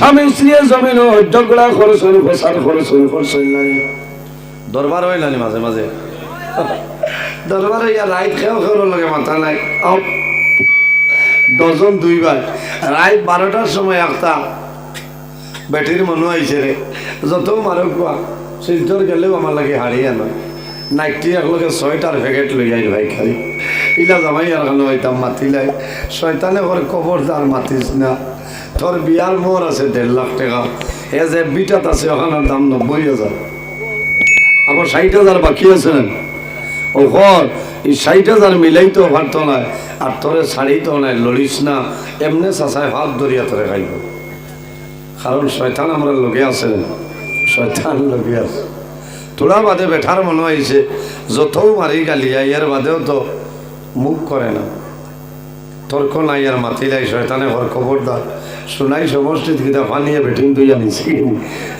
স্বামী স্ত্রী জমিন ঝগড়া খরচ হইল ফসাদ খরচ হইল খরচ হইল। দরবার হইল মাঝে মাঝে? দরবার হইয়া রাইত খেয়েও খেয়ে লাগে মাথা নাই। ডজন দুইবার রাত বারোটার সময় একটা ব্যাটির মনে আইছে রে যত মারো কোয়া সিদ্ধর গেলেও আমার লাগে হারিয়ে নয় নাইটি একলগে ছয়টার প্যাকেট লই আই ভাই খাই। ইলা জামাই আর হইতাম মাতিলাই শয়তানে করে কবর আর মাতিস না। তোর বিয়ার মোর আছে দেড় লাখ টাকা। এ যে বিটাত আছে, ওখানের দাম নব্বই হাজার। আমার ষাট হাজার বাকি আছে। ও ঘর, এই ষাট হাজার মিলাইতেও পারতো না। আর তোরে ছাড়িতেও নাই, লড়িস না। এমনি চাচায় হাত ধরিয়া তোরে খাইব। কারণ শয়তান আমরা লোকে আছে। শয়তান লোকে আছে। তোরা বাদে বেঠার মনে হয়েছে যতও মারি গালিয়া ইয়ার বাদেও তো মুখ করে না। তর্ক নাই আর মাতি নাই। শয়তানে ঘর খবরদার শোনাই সমষ্টিত কিতা পানিয়ে বেটিং তুই আনিছি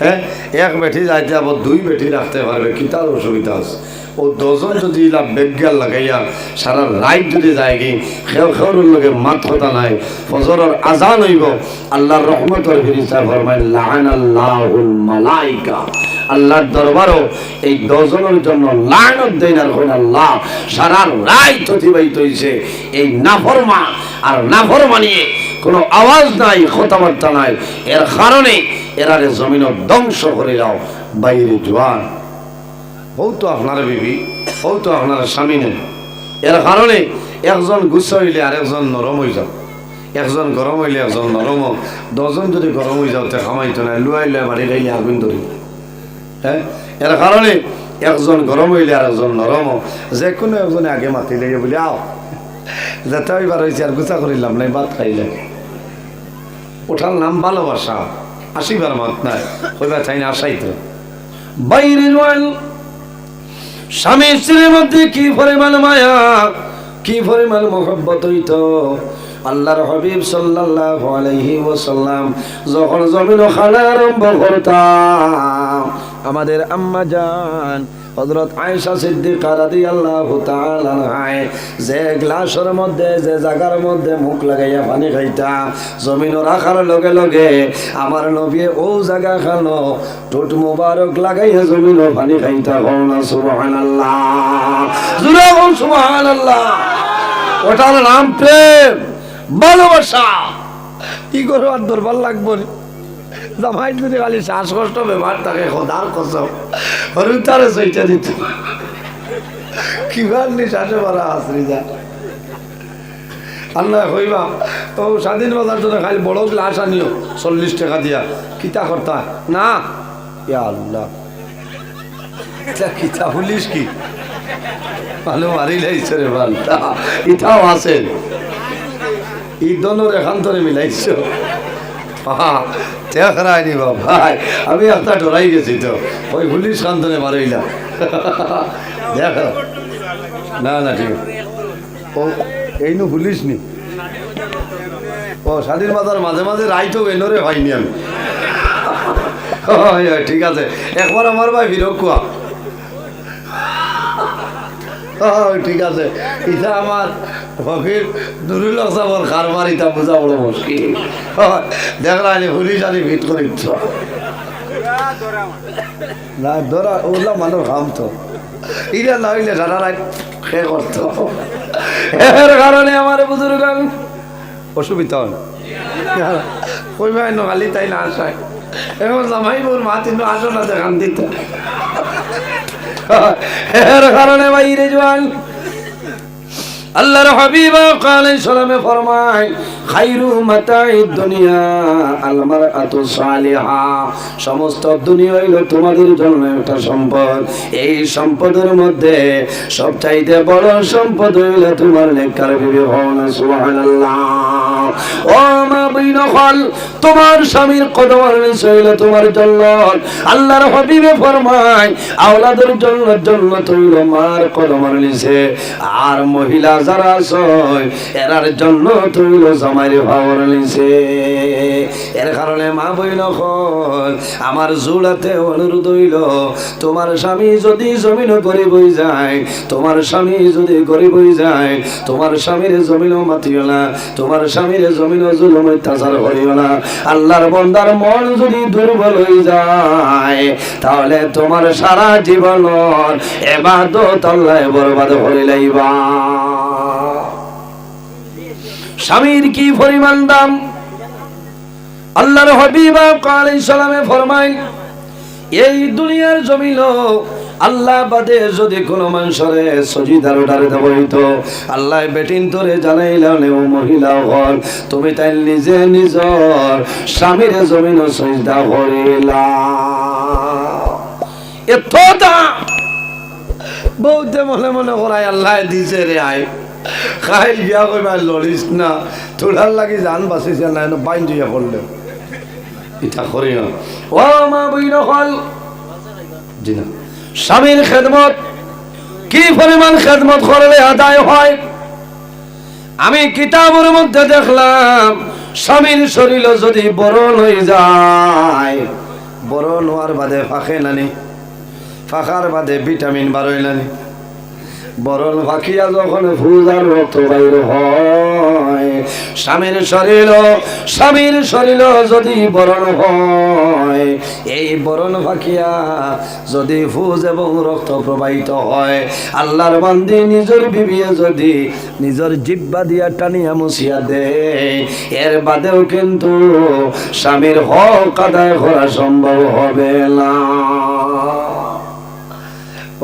হ্যাঁ এক বেটি যাইতে আবার দুই বেটি রাখতে পারবে কি তার অসুবিধা আছে। ও দশজন যদি বেজ্ঞান লাগাইয়া সারা রাইট যদি যায় কি খেউ খেউর লগে মাত কথা নাই। ফজরের আজান হইব আল্লাহর রহমতর ফিরিস্তা ফরমায় লাহান আল্লাহুল মালাইকা। আল্লাহর দরবারও এই দশজনের জন্য লাইনত দেন আর কোন আল্লাহ সারা রাইত অতিবাহিত হইছে এই নাফরমা আর নাফরমানিয়ে কোনো আওয়াজ নাই, কথাবার্তা নাই। এর কারণে এরারে জমিন ধ্বংস করে যাও বাইরে জোয়ান। হৌ তো আপনার বিবি হৌ তো আপনার স্বামী নেই। এর কারণে একজন গুচ্ছ হইলে আর একজন নরম হয়ে যাও। একজন গরম হইলে একজন নরম দশজন যদি গরম হয়ে যাও, তে খামাইতো না লুয়াই লুয়া বাড়ি গাইলে আগুন ধরি। হ্যাঁ? এর কারণে একজন গরম হইলে আর একজন নরম যে কোনো একজনে আগে মাতি লেগে বলি, আও যেতে এবার হয়েছে আর গুছা করিলাম নাই ভাত খাইলে। ওঠার নাম ভালোবাসা। আসিবার মাত নাই ওইবার চাই না আসাইতো বাইরে জোয়াল স্বামী স্ত্রীর মধ্যে কি পরিমাণ মায়া, কি পরিমাণ মোহব্বত হইত? আল্লাহর হবিব সাল্লাল্লাহু আলাইহি ওয়াসাল্লাম যখন জমিন খানা আরম্ভ করতাম, আমাদের আম্মা জান হযরত আয়েশা সিদ্দিকা রাদিয়াল্লাহু তাআলা আনহায় যে গ্লাসের মধ্যে, যে জায়গার মধ্যে মুখ লাগাইয়া পানি খাইতা, জমিন রাখার লগে লগে আমার নবী ও জায়গা খানো টোট মুবারক লাগাইয়া জমিন পানি খাইতা না, সুবহানাল্লাহ। জুড়ে বল সুবহানাল্লাহ। ওটার নাম প্রেম। ভালোবাসা। কি করো আর দরবার লাগবো রে জামাই যদি খালি শ্বাসকষ্ট ব্যবহার থাকে, খোদার কসম হরু তারে সইটা দিত কিবার নিঃশ্বাসে মারা আসরি যা। আল্লাহ কইবা, ও স্বাধীন বাজার জন্য খালি বড় গ্লাস আনিও, চল্লিশ টাকা দিয়া। কিতা করতা? না? ইয়া আল্লাহ। কিতা বলিস কি? ভালো মারি লাইছে রে ভালো ইটাও ঈদনের এখান্তরে মিলাইছ। নিব, ভাই। আমি একটা ডরাই গেছি তো। ওই পুলিশ কান্তনে মারইলা দেখ। না না, ঠিক। ও, এই নু নি। ও, স্বাধীন বাজার মাঝে মাঝে রাইতো এনরে ভাইনি আমি। ঠিক আছে। একবার আমার ভাই বিরক কুয়া হয়, ঠিক আছে। ইটা আমার ফকির নুরুল সাবর খারবার ইটা বোঝা বড় মুশকিল। দেখলা আনি পুলিশ আনি ভিত করে না, ধরা, ওগুলা মানুষ খাম তো ইটা না হইলে সারা রাত খে করতো। এর কারণে আমার বুজুর্গ অসুবিধা হয় কই ভাই নগালি তাই না আসায়। এখন জামাই বোর মা তিন আসো না দেখান দিত এর কারণে বাইরে আল্লাহর হাবিব কালে সালামে খাইরু মাতাই দুনিয়া আল মারআতু সালিহা। সমস্ত দুনিয়া হইল তোমাদের জন্য একটা সম্পদ। এই সম্পদের মধ্যে সবচাইতে বড় সম্পদ হইল তোমার নেককার বিবি হওয়া তোমার স্বামীর তোমার জন্য। আল্লাহর ফরমায়, আওলাদের জন্য জন্য তৈল মার কদম নিছে আর মহিলা যারা এরার জন্য তৈল ভাবর এর কারণে মা হল, আমার জুড়াতে অনুরোধ হইল, তোমার স্বামী যদি জমিন করে বই যায়, তোমার স্বামী যদি করে বই যায়, তোমার স্বামীর জমিনও মাতিও না, তোমার স্বামীর আল্লাহর বন্দার মন যদি দুর্বল হয়ে যায়, তাহলে তোমার সারা জীবন এবাদত আল্লাহ বরবাদ করে লাইবা। স্বামীর কি পরিমাণ দাম? আল্লাহর হবিবা কালাই সালামে ফরমাই এই দুনিয়ার জমিন আল্লাহ বাদে যদি কোনো মানুষরে সজিদার ওটারে দেব আল্লাহ বেটিন তোরে জানাইলাম ও মহিলা হল। তুমি তাই নিজে নিজর স্বামীর জমিন সজিদা করিলা। এত দাম! বৌদ্ধে মনে মনে করাই আল্লাহ দিছে রে আয়। খাইল গিয়া কইবা লড়িস না। তোরার লাগি জান বাঁচিছে না বাইন দিয়া করলে। ইটা করি না ও মা বইন হল জি না স্বামীর খেদমত, কি পরিমাণ খেদমত করলে আদায় হয়? আমি কিতাবের মধ্যে দেখলাম, স্বামীর শরীর যদি বরণ হয়ে যায়, বরণ হওয়ার বাদে ফাঁকে নানি ফাঁকার বাদে ভিটামিন বারোই নানি বরণ ফাঁকিয়া যখন ফুজার রক্ত বাইর হয়, স্বামীর শরীর স্বামীর শরীর যদি বরণ হয়, এই বরণ ফাঁকিয়া যদি ফুজ এবং রক্ত প্রবাহিত হয়, আল্লাহর বান্দি নিজের বিবিয়ে যদি নিজের জিব্বা দিয়া টানিয়া মুছিয়া দেয়, এর বাদেও কিন্তু স্বামীর হক আদায় করা সম্ভব হবে না।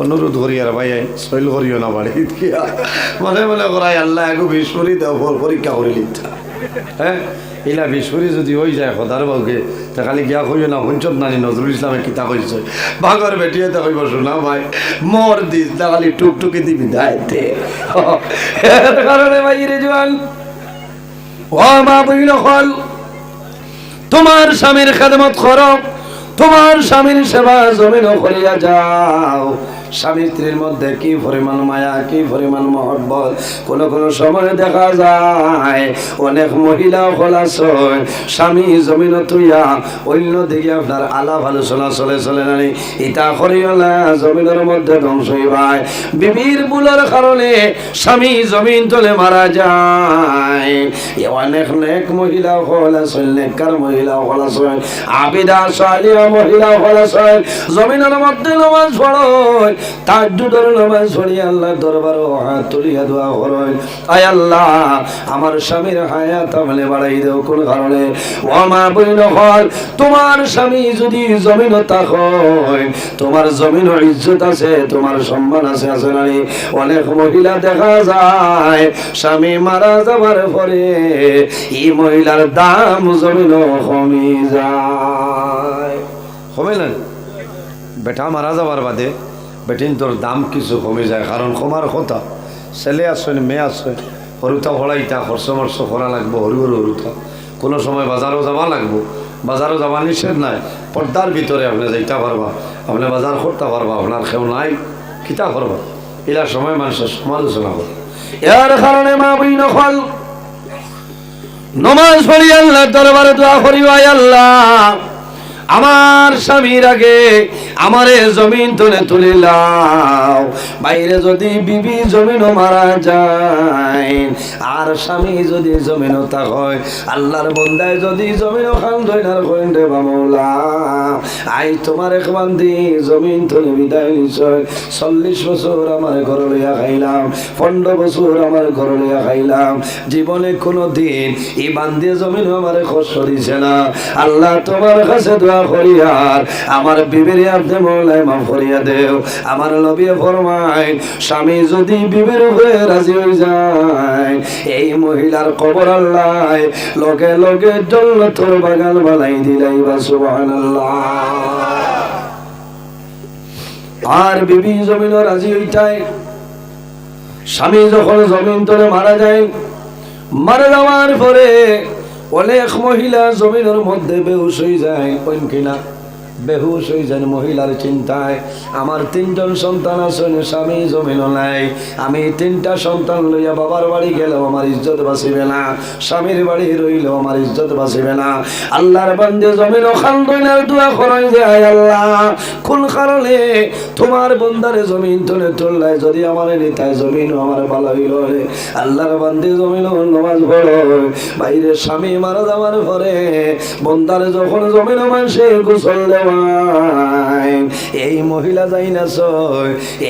অনুরোধ করি আর ভাই শৈল করিও না বাড়ি মনে মনে করাই, আল্লাহ একু বিশ্বরি দেও পরীক্ষা করে লিখা। হ্যাঁ? ইলা বিশ্বরি যদি হয়ে যায় সদার বাবুকে তা খালি গিয়া কইও না হুঞ্চত নানি নজরুল ইসলামে কিতা কইছে। ভাগর বেটিয়ে তা কইব, শোনা ভাই মোর দিস তা খালি টুকটুকি দিবি এর কারণে ভাই রে জোয়ান ও মা বইল হল তোমার স্বামীর খেদমত করো তোমার স্বামীর সেবা জমিন করিয়া যাও। স্বামী স্ত্রীর মধ্যে কি পরিমাণ মায়া, কি পরিমাণ মহব্বত? কোন কোন সময় দেখা যায় অনেক মহিলা খোলাছয় স্বামী জমিন তুইয়া অন্য দিকে আপনার আলাপ আলোচনা চলে চলে নানি ইটা করিওলা জমিনের মধ্যে ধ্বংস হইবাই বিবির বুলার কারণে স্বামী জমিন তলে মারা যায়। অনেক নেক মহিলা খোলাছয় নেককার মহিলা খোলাছয় আবিদা, সালিয়া মহিলা খোলাছয় জমিনের মধ্যে নমাজ পড়য় দুধর নমাজ পড়ি আল্লাহ দরবার হাত তুলিয়া দোয়া করয় আয় আল্লাহ, আমার স্বামীর হায়াত আমলে বাড়াই কোন কারণে। বইন হল, তোমার স্বামী যদি জমিন হয়, তোমার জমিন ইজ্জত আছে, তোমার সম্মান আছে আছে নানি অনেক মহিলা দেখা যায়, স্বামী মারা যাবার পরে এই মহিলার দাম জমিন কমি যায়। কমে না? বেটা মারা যাবার বাদে বেটিন তোর দাম কিছু কমে যায় কারণ কমার কথা ছেলে আসেন মেয়ে আসেন হরুতা ভরাইতা খরচ মরচ করা লাগবো হরু হরু হরুতা কোনো সময় বাজারও যাওয়া লাগবো বাজারও যাওয়া নিষেধ নাই পর্দার ভিতরে আপনি যাইতে পারবা আপনি বাজার করতে পারবা আপনার কেউ নাই কিতা করবা এরা সময় মানুষের সমালোচনা করে এর কারণে মা বই নকল নমাজ পড়ি আল্লাহ দরবারে দোয়া করি আল্লাহ আমার স্বামীর আগে আমারে জমিন তুলে তুলিলাম বাইরে যদি বিবি জমিন মারা যায়, আর স্বামী যদি জমিন তা হয়, আল্লাহর বন্দায় যদি জমিন খান ধৈনার করেন রে বামলা আই তোমার এক বান্ধি জমিন তুলে বিদায় নিশ্চয়। চল্লিশ বছর আমার ঘর লইয়া খাইলাম, পনেরো বছর আমার ঘর লইয়া খাইলাম। জীবনে কোনো দিন এই বান্ধিয়ে জমিন আমার কষ্ট দিছে না। আল্লাহ তোমার কাছে দোয়া করিয়ার আমার বিবির আপনি মৌলাই মাফ দেও। আমার নবী ফরমাই স্বামী যদি বিবির হয়ে রাজি হয়ে যায়, এই মহিলার কবর আল্লাহ লগে লগে জন্নতর বাগান বানাই দিলাই বা সুবহানাল্লাহ। আর বিবি জমিন রাজি হইতায়, স্বামী যখন জমিন তলে মারা যায়, মারা যাওয়ার পরে অনেক মহিলা জমিনের মধ্যে বেউস হয়ে যায় কিনা। বেহুশ হয়ে যান মহিলার চিন্তায়। আমার তিনজন সন্তান আছেন স্বামী জমিন নাই। আমি তিনটা সন্তান লইয়া বাবার বাড়ি গেলেও আমার ইজ্জত বাঁচিবে না। স্বামীর বাড়ি রইলেও আমার ইজ্জত বাঁচিবে না। আল্লাহর খান দইনার দোয়া করাই যায় আল্লাহ, কোন কারণে তোমার বন্দারে জমিন তুলে তুললাই যদি আমার নিতায় জমিন আমার ভালো হইল আল্লাহর বান্দে জমিন নমাজ পড়ো। বাইরে স্বামী মারা যাওয়ার পরে বন্দারে যখন জমিন মানুষে গোসল এই মহিলা যাই না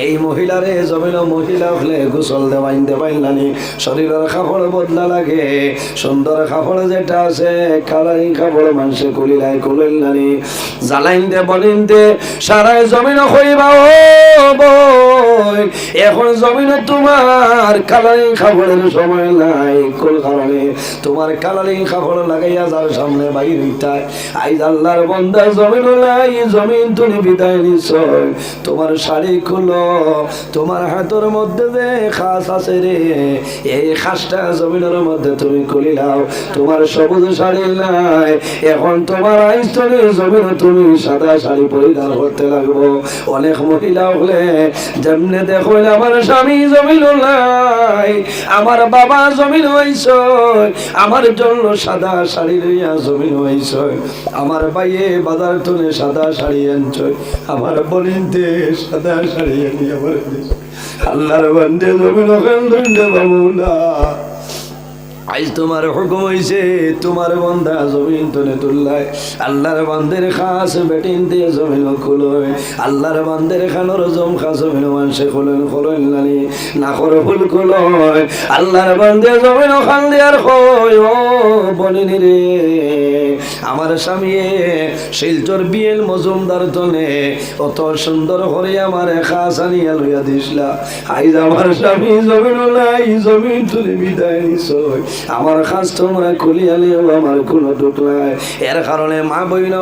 এই মহিলারে জমিন মহিলা হলে গোসল দেওয়াইন নানি। শরীরের কাপড় বদলা লাগে, সুন্দর কাপড় যেটা আছে কাপড় মানুষে কুলিলাই কুলিল নানি। জ্বালাইন দে, বলিন দে, সারাই জমিন ও এখন জমিন তোমার কালারিং কাপড়ের সময় নাই কোন কারণে তোমার কালারিং কাপড় লাগাইয়া যার সামনে বাইর হইতায়। আইজ আল্লাহর বন্দা জমিন নাই জমিন তুমি বিদায় নিছ তোমার শাড়ি খুলো, তোমার হাতের মধ্যে যে খাস আছে রে, এই খাসটা জমিনের মধ্যে তুমি খুলি নাও। তোমার সবুজ শাড়ি নাই, এখন তোমার আইস্তলে জমিন তুমি সাদা শাড়ি পরিধান করতে লাগবো। অনেক মহিলা হলে, যেমনে দেখো আমার স্বামী জমিন নাই, আমার বাবা জমিন হইছ আমার জন্য সাদা শাড়ি লইয়া জমিন হইছ আমার বাইয়ে বাজার তুলে সাদা শাড়ি আনছ আমার বলিনতে সাদা শাড়ি আনি আমার আল্লাহর বান্দে পাবো না আজ তোমার হুকুম হইছে, তোমার বন্ধা জমিন তুলে তুললাই। আল্লাহর বান্দের খাস বেটিন দিয়ে জমিন খুলয়। আল্লাহর বান্দের খানোর জম খা জমিন মানুষে খুলেন খুলেন নানি। নাকর ফুল খুলয়। আল্লাহর বান্দে জমিন খান দিয়ার কই ও বলিনি রে। আমার স্বামী শিলচর বিয়েল মজুমদার তনে, অত সুন্দর করে আমার খাস আনিয়া লইয়া দিসলা। আইজ আমার স্বামী জমিন জমিন তুলে বিদায় নিছয় আমার খাস তোমরা খুলিয়া লিও আমার কোনো দুঃখ এর কারণে মা বইন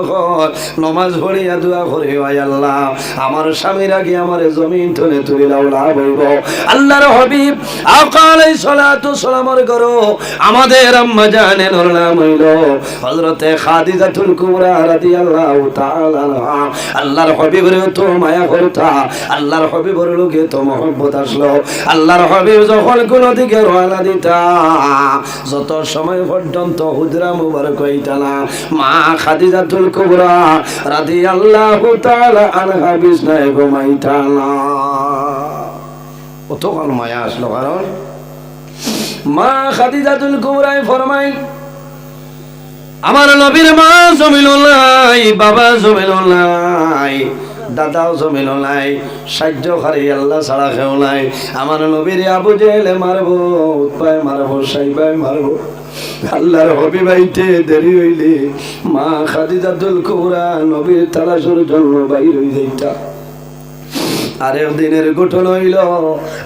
নমাজ পড়িয়া দোয়া করে ভাই আল্লাহ। আমার স্বামীর আগে আমার জমিন তুলে তুলে লাউ লাভ হইব। আল্লাহর হবিব আকালাই সালাতু সালামর করো আমাদের আম্মা জানেন ওর নাম হইল হযরতে খাদিজাতুল কুবরা রাদিয়াল্লাহু তাআলা আল্লাহর হবিবের তো মায়া করতা আল্লাহর হবিবের লোকে তো মহব্বত আসলো। আল্লাহর হবিব যখন কোন দিকে রওনা দিতা যত সময় পর্যন্ত হুজরা মুবারক হইতা না, মা খাদিজাতুল কুবরা রাদিয়াল্লাহু তাআলা আনহা বিছনায় ঘুমাইতা কতক্ষণ মায়া আসলো কারণ? মা খাদিজাতুল কুবরায় ফরমাই, আমার নবীর মা জমিল বাবা জমিল দাদাও জমিল নাই, সাহায্য খারি আল্লাহ ছাড়া খেও নাই। আমার নবীর আবু জেলে মারবো, উৎপায় মারবো সাইবাই মারবো। আল্লাহর হবি বাইতে দেরি হইলে মা খাদিজাতুল কুবরা নবীর তালাশের জন্য বাইর হই যাইতা। আরেক দিনের গঠন হইল।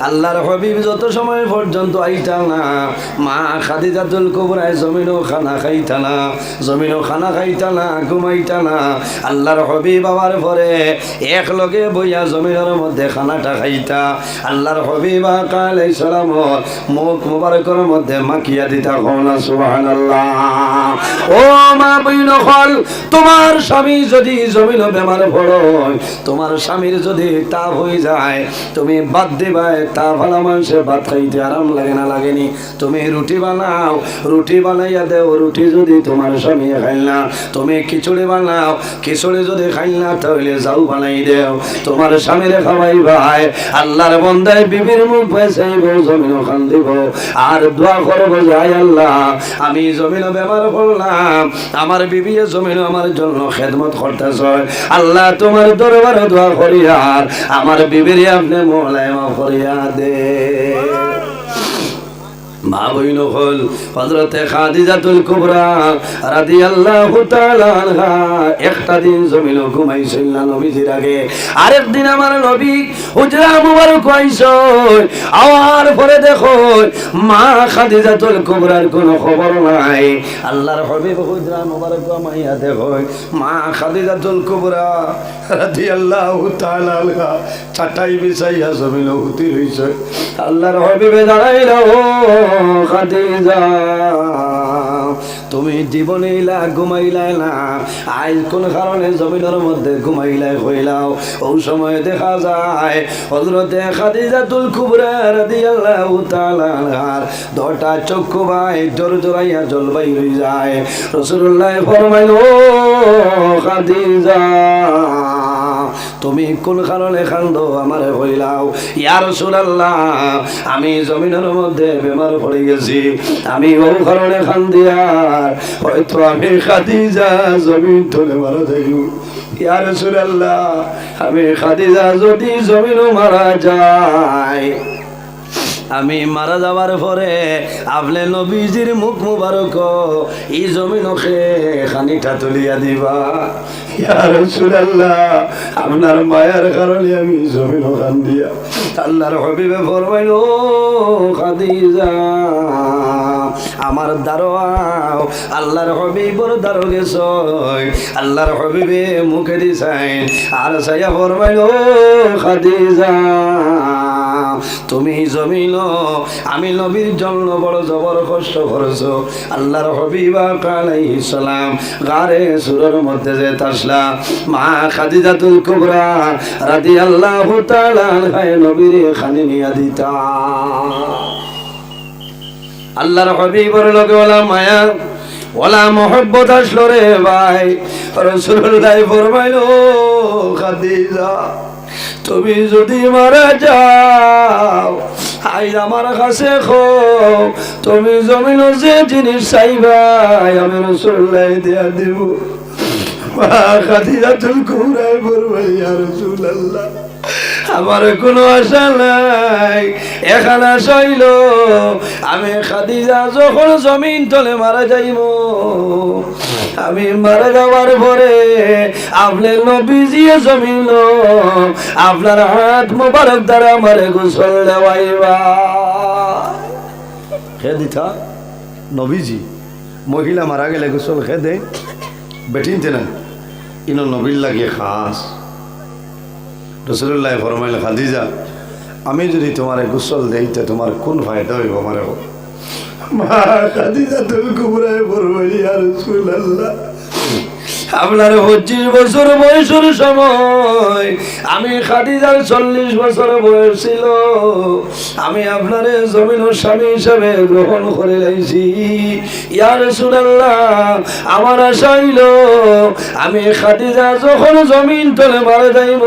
আল্লাহর হবিব যত সময় পর্যন্ত আইতা না, মা খাদি খাদিজাতুল কুবরায় জমিনও খানা খাইতা না জমিনও খানা খাইতা না, ঘুমাইতা না। আল্লাহর হবিব আবার পরে এক লগে বইয়া জমিনের মধ্যে খানাটা খাইতা। আল্লাহর হবিব কালে সালাম মুখ মুবারকের মধ্যে মাখিয়া দিতা হনা সুবহানাল্লাহ। ও মা বইন তোমার স্বামী যদি জমিন বেমার পড়ো, তোমার স্বামীর যদি তাপ হয়ে যায়। তুমি বাদ দিবাই তা ভালো মানুষের ভাত খাইতে আরাম লাগে না, লাগেনি। তুমি রুটি বানাও, রুটি বানাইয়া দেও, রুটি যদি তোমার স্বামী খাইল না, তুমি খিচুড়ি বানাও, খিচুড়ি যদি খাইল না, তাহলে যাও বানাই দেও। তোমার স্বামীরে খাওয়াই ভাই, আল্লাহর বন্দায় বিবির মুখ পেছাইব জমিন খান দিব। আর দোয়া করব যাই আল্লাহ, আমি জমিন বেমার করলাম, আমার বিবি জমিন আমার জন্য খেদমত করতেছ। আল্লাহ তোমার দরবারে দোয়া করি আর আমার বিবির আপনি মোলায় মা করিয়া দে মা একটা না দেখো মা খাদিজাতুল কুবরার কোনো খবর নাই। আল্লাহর হাবিব হুজরা মুবারক মাইয়া দেখো মা খাদিজাতুল কুবরা রাদিয়াল্লাহু তাআলা চাটাই বিছাইয়া জমিন হুতি হইছে। আল্লাহর হাবিবে দাঁড়াইল। খাদিজা, তুমি জীবনে ইলা ঘুমাইলাই না আজ কোন কারণে জমিনের মধ্যে ঘুমাইলাই হইলাও? ওই সময় দেখা যায় হজরতে খাদিজাতুল কুবরা রাদিয়াল্লাহু তাআলা দটা চক্ষু ভাই জোর জোরাইয়া জলবাই হয়ে যায়। রাসূলুল্লাহ ফরমাইল, ও খাদিজা তুমি কোন কারণে খান্দ আমার হইলাও ইয়ার সুরাল্লাহ আমি জমিনের মধ্যে বেমার পড়ে গেছি। আমি ও কারণে কান্দি আর হয়তো আমি খাদিজা জমিন তোলে মারা যাই ইয়ার সুরাল্লাহ আমি খাদিজা যদি জমিনও মারা যায় আমি মারা যাওয়ার পরে আপনি নবীজির মুখ মুবারক এই জমিনকে খানিটা তুলিয়া দিবা। আপনার মায়ের কারণে আমি জমিন খান দিয়া আল্লাহর হবিবে ফরমাইল, খাদিজা, আমার দারোয়াও আল্লাহর হবিবর দারো গেছ আল্লাহর হবিবে মুখে দিছাইন আর সাইয়া ফরমাইল, খাদিজা তুমি জমিন আমি নবীর জন্য বড় জবর কষ্ট করেছ। আল্লাহর হবিবা কালাই সালাম গারে সুরের মধ্যে যে তাসলা, মা খাদিজাতুল কুবরা রাদি আল্লাহ তাআলা আনহায় নবীর খানি নিয়া দিতা। আল্লাহর হবিবর লগে ওলা মায়া, ওলা মোহব্বত আসলো রে ভাই। রসুল্লাহ ফরমাইলো, খাদিজা। তুমি যদি মারা যাও আই আমার কাছে খো তুমি জমিন যে জিনিস চাইবাই আমি রসুল্লাহ দিয়া দিব। আমার কোনো আশা নাই। এখানে আসাইল আমি খাদিজা যখন জমিন তলে মারা যাইব আমি মারা যাওয়ার পরে আপনি নবীজিয়ে জমিন, আপনার হাত মোবারক দ্বারা আমারে গোসল দেওয়াইবা খে দিতা নবীজি, মহিলা মারা গেলে গোসল খে দে বেটিনতে না ইনো নবীর লাগে খাস। রসুল্লাহ ফরমাইল খাদিজা, আমি যদি তোমার গোসল দেইতে তোমার কোন ফায়দা হইব আমার মা খাদিজা তুমি কুবরায় ফরমাইল ইয়া রাসূলুল্লাহ আপনার পঁচিশ বছর বয়সের সময় আমি খাদিজার চল্লিশ বছর বয়স ছিল। আমি আপনার জমিন স্বামী হিসাবে গ্রহণ করে লাইছি। ইয়ার সুরাল্লাহ আমার আশা হইল আমি খাদিজা যখন জমিন তলে মারা যাইব,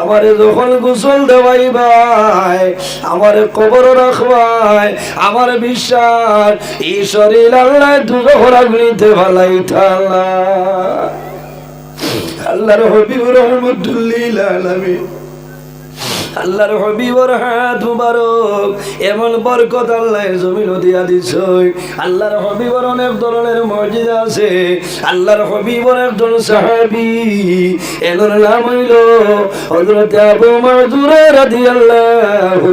আমারে যখন গোসল দেওয়াই ভাই, আমার কবর রাখবাই, আমার বিশ্বাস শরীর আল্লাহ দুজোহর আগুনিতে ভালাই থালা। আল্লাহর হবিব রহমতুল্লিল আলামিন। আল্লাহর হাত মুবারক, এমন বরকত আল্লাহ জমিন দিয়া দিছই। আল্লাহর হবিবর অনেক ধরনের মসজিদ আছে। আল্লাহর হবিবর একজন সাহাবি, এনার নাম হইল হযরত আবু মাযুরা রাদিয়াল্লাহু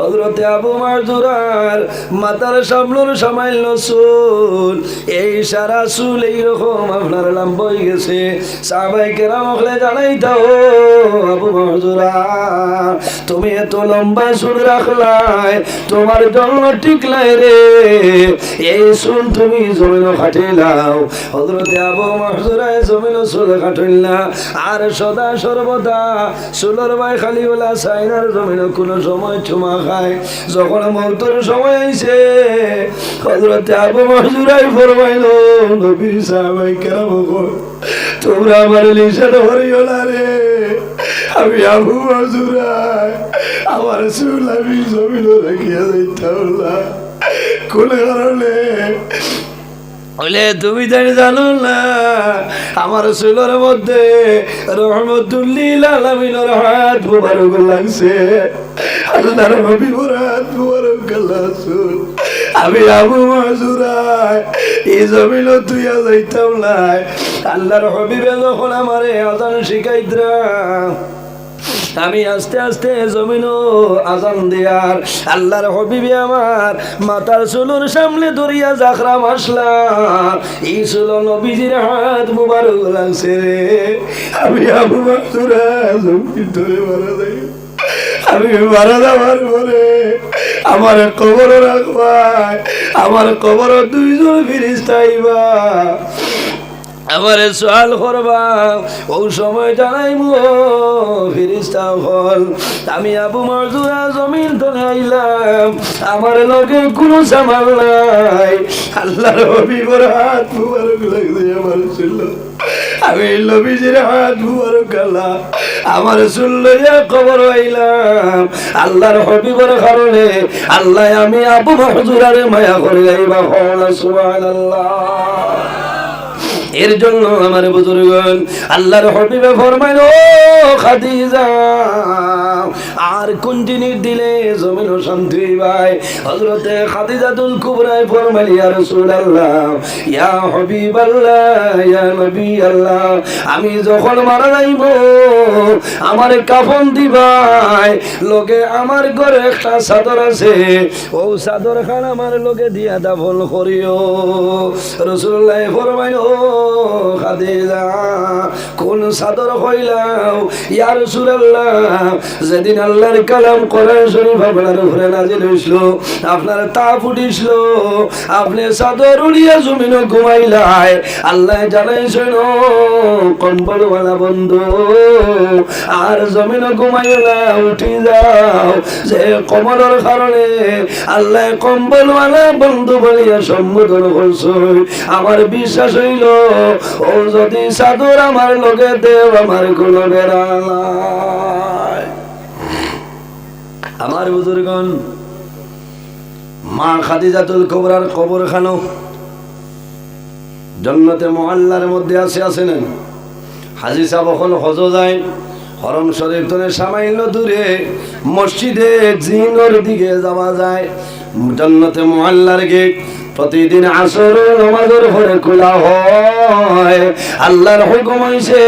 হজরতে আবু মারজুরার মাতার সামনের সামাইল চুল এই সারা চুল এইরকম আপনার লাম্ব হয়ে গেছে। সাবাই কেরাম জানাই দাও, আবু মারজুরা, তুমি এত লম্বা চুল রাখলাই, তোমার জন্য টিকলাই রে। এই চুল তুমি জমিন খাটিলাও হজরতে আবু মারজুরায় জমিন চুল খাটিলা আর সদা সর্বদা চুলের বাই খালি ওলা সাইনার জমিন কোনো সময় চুমা খায় যখন মন্তর সময় আইছে হজরতে আবু মাসুরাই ফরমাইল নবীর সাহাবাই কেরাম তোমরা আমার লিসান হরিও না রে। আমি আবু মাসুরাই আমার চুল আমি জমিন রাখিয়া যাইতাম না। কোন কারণে বলে তুমি জানি জানো না, আমার চুলের মধ্যে রহমতুল্লিল আলমিনের হাত মুবারক লাগছে। আল্লাহর হবিবর হাত মুবারক লাগছুন আমি আবু মাজুরায় এই জমিন তুইয়া যাইতাম নাই আল্লাহর হবিবে যখন আমারে আজান শিখাইতরা আমি আস্তে আস্তে জমিন আজান দেয়ার আল্লাহর হবিবি আমার মাতার চুলোর সামনে ধরিয়া জাখরা মাসলাম এই চুলো নবীজির হাত মুবারক লাগছে রে। আমি আবু মাসুরা জমিন ধরে মারা যাই। আমি মারা যাওয়ার পরে আমার কবর রাখবাই। আমার কবর দুইজন ফিরিস্তা আইবা। আমারে সোয়াল করবা ও সময় জানাইব ফিরিস্তা হল। আমি আবু মজুরা জমিন তলে আমার লগে কোনো সামাল নাই। আল্লাহর হবিবর হাত মুবারক লাগছে, আমার ছিল আমি লবিজির হাত মুবারক গেলাম আমার শুনলইয়া খবর আইলাম আল্লাহর হবিবর কারণে আল্লাহ আমি আবু মজুরারে মায়া করে যাইবা হল সুবহানাল্লাহ। এর জন্য আমার বুজুর্গন আল্লাহর হবিবে ফরমাইল, খাদিজা, আর কোন জিনিস দিলে জমিন শান্তি ভাই হজরতে খাদিজাতুল কুবরায় ফরমাইল, ইয়া রাসূলুল্লাহ, ইয়া হাবিবাল্লাহ, ইয়া নবী আল্লাহ আমি যখন মারা যাইব, আমার কাফন দিবাই লোকে আমার ঘরে একটা চাদর আছে, ও চাদর খান আমার লোকে দিয়া দাফন করিও। রসুল্লাহ ফরমাইল ও খাদিজা, কোন চাদর হইলাম ইয়ার সুরাল্লাহ যেদিন আল্লাহর কালাম শরীফ আপনার নাজিল হইছিল আপনার আপনি উড়িয়া জমিন ঘুমাইলাই, আল্লাহ বন্ধু, আর জমিন ঘুমাইলা উঠি যাও, যে কমলের কারণে আল্লাহ কম্বলওয়ালা বন্ধু বলিয়া সম্বোধন করছে। আমার বিশ্বাস হইল ও যদি চাদর আমার লগে দেও, আমার কোনো আমার বুজুর্গন মা খাদিজাতুল কবরার কবর খানো জন্নতে মহল্লার মধ্যে আছে আছে না? হাজি সাহেব এখন হজ যায়, হরম শরীফ ধরে সামান্য দূরে মসজিদে জিনর দিকে যাওয়া যায়। জন্নতে মহল্লার গেট প্রতিদিন আসর নমাজের পরে খোলা হয়। আল্লাহর হুকুম হইছে,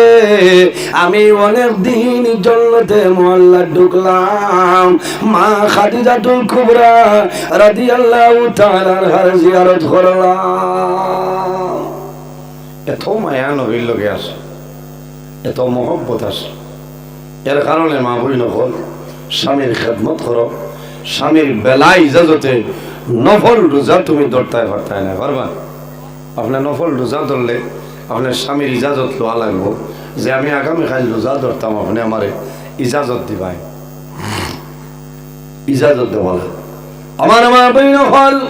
আমি অনেক দিন জন্নতে মহল্লা ঢুকলাম। মা খাদিজাতুল কুবরা রাদিয়াল্লাহু তাআলার হার জিয়ারত করলাম। এত মায়া নবীর লগে আছে এত মহব্বত আছে এর কারণে মা বই নকল স্বামীর খেদমত করো, স্বামীর বেলা ইজাজতে নফল রোজা তুমি ধরতায় পারতায় না? পারবা? আপনার নফল রোজা ধরলে আপনার স্বামীর ইজাজত লোয়া লাগবো। যে আমি আগামীকাল রোজা ধরতাম, আপনি আমার ইজাজত দিবাই। ইজাজত দেওয়া। আমার মা বই নফল,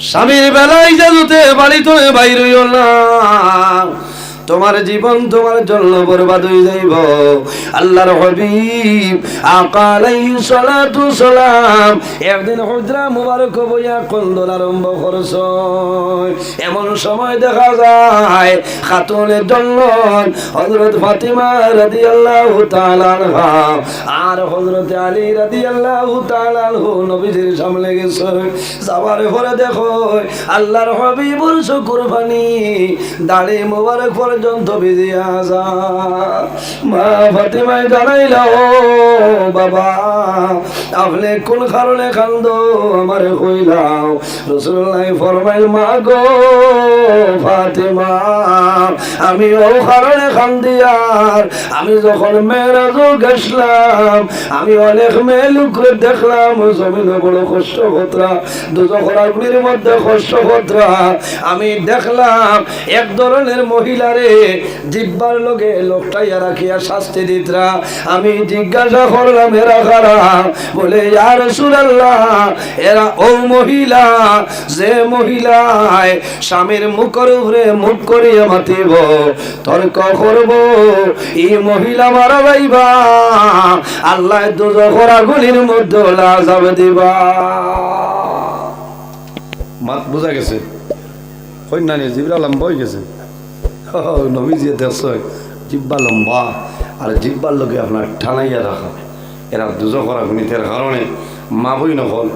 স্বামীর বেলা ইজাজতে বাড়ি তুমি বাইর না। তোমার জীবন তোমার জন্য বরবাদ হয়ে যাইব। আল্লাহর হবিব আকালাই সালাতু সালাম। একদিন হুজরা মুবারক বইয়া কন্দন আরম্ভ করছ এমন সময় দেখা যায়, খাতুনের জন্য হযরত ফাতিমা রাদিয়াল্লাহু তাআলা আনহা আর হযরত আলী রাদিয়াল্লাহু তাআলা আনহু নবীজির সামনে গেছে। যাবার পরে দেখো, আল্লাহর হবিবুর শুকুর পানি দাড়ি মোবারক পর্যন্ত ভিজিয়া যা। মা ফাতিমায় জানাইলা বাবা, আপনি কোন কারণে কান্দ? আমারে কইলাও রসুল্লাহ ফরমাইল, মা গো ফাতিমা, আমি ও কারণে কান্দিয়ার আমি যখন মেয়েরাজ গেছিলাম আমি অনেক মেয়ে লোকরে দেখলাম, জমিন বড় কষ্ট কতরা আগুনের মধ্যে কষ্ট কতরা আমি দেখলাম, এক ধরনের মহিলারে জিব্বার লোকে লোকটাইয়া রাখিয়া শাস্তি দিতরা। আমি জিজ্ঞাসা করলাম, এরা কারা? বলে আর সুরাল্লাহ এরা ও মহিলা। যে মহিলায় স্বামীর মুখের উপরে মুখ করিয়া মাতিব, তর্ক করব। এই মহিলা মারা যাইবা, আল্লাহ দুজখর আগুনের মধ্যে লাজাব দিবা। মাত বোঝা গেছে। কন্যা নিয়ে জিবরা লম্বা হয়ে গেছে। নবীজি দেখছ, জিব্বা লম্বা আর জিব্বার লোকে আপনার ঠানাইয়া রাখা এরা দুজকর আগুনিতের কারণে মা বই নকল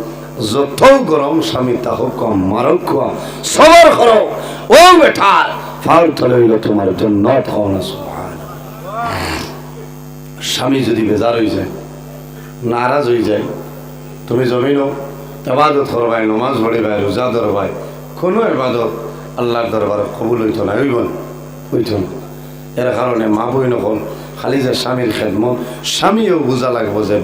যত গরম স্বামী তাহ কম, মারক কম সবার করো ও বেঠার ফাল হইল তোমার জন্য থাও না। স্বামী যদি বেজার হয়ে যায়, নারাজ হয়ে যায়, তুমি জমি জমিনও এবাদত করবাই, নমাজ পড়িবাই, রোজা ধরবাই, কোনো এবাদত আল্লাহর দরবারে কবুল হইত না, হইব না? হইত না এর কারণে মা বই নকল খালি যে স্বামীর খেদমত। স্বামীও বোঝা লাগবো যে